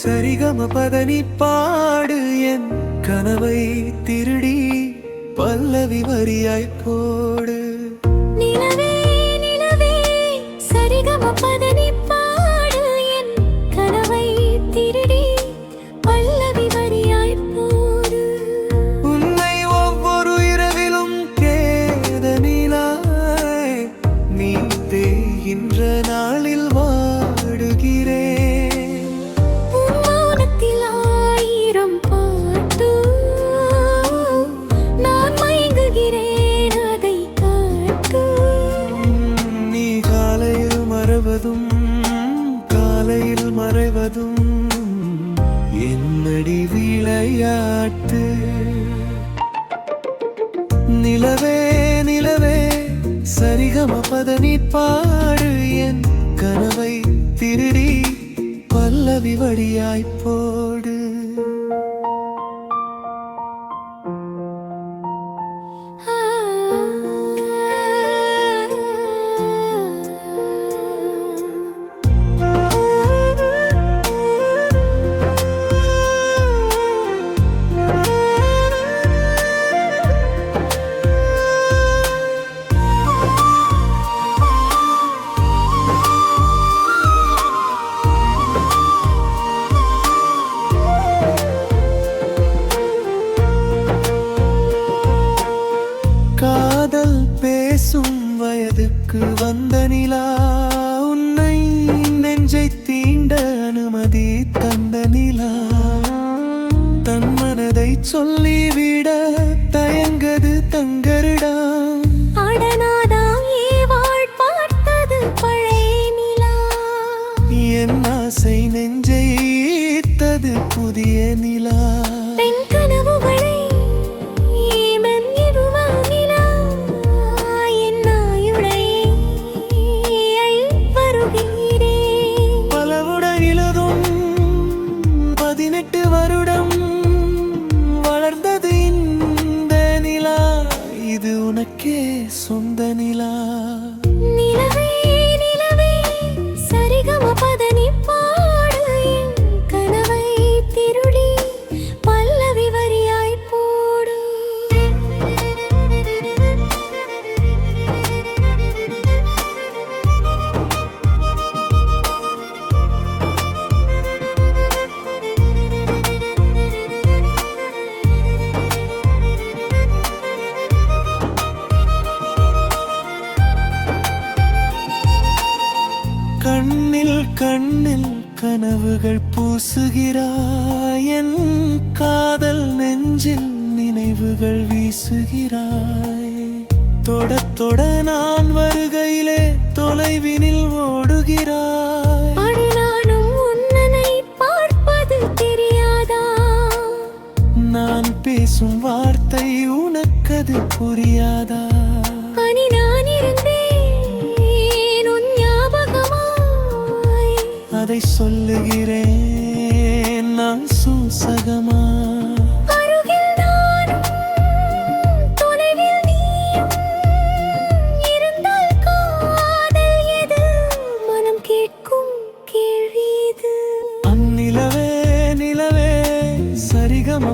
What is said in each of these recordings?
சரிகம பதனி பாடு என் கனவை திருடி பல்லவி வரியாய் போடு. நிலவே நிலவே சரிகம பதனி பாடு என் கனவை திருடி பல்லவி வரியாய் போடு. உன்னை ஒவ்வொரு இரவிலும் கேதனிலாய் நீ தேகின்ற நாளில் வாடுகிறேன் என்னடி விளையாட்டு. நிலவே நிலவே சரிகம நீ பாடு. என் கனவை திருடி பல்லவி வழியாய் போடு. எனக்கு வந்த நிலா உன்னை நெஞ்சை தீண்ட அனுமதி தந்த நிலா. தன் மனதை சொல்லிவிட நிலா. நிலவே கண்ணில் கனவுகள் பூசுகிறாய் என் காதல் நெஞ்சில் நினைவுகள் வீசுகிறாய். தொட தொட நான் வருகையிலே தொலைவினில் ஓடுகிறாய்.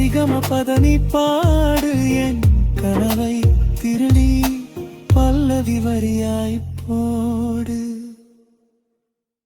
சரிகம பதனி பாடு என் கனவை திருடி பல்லவி வரியாய் போடு.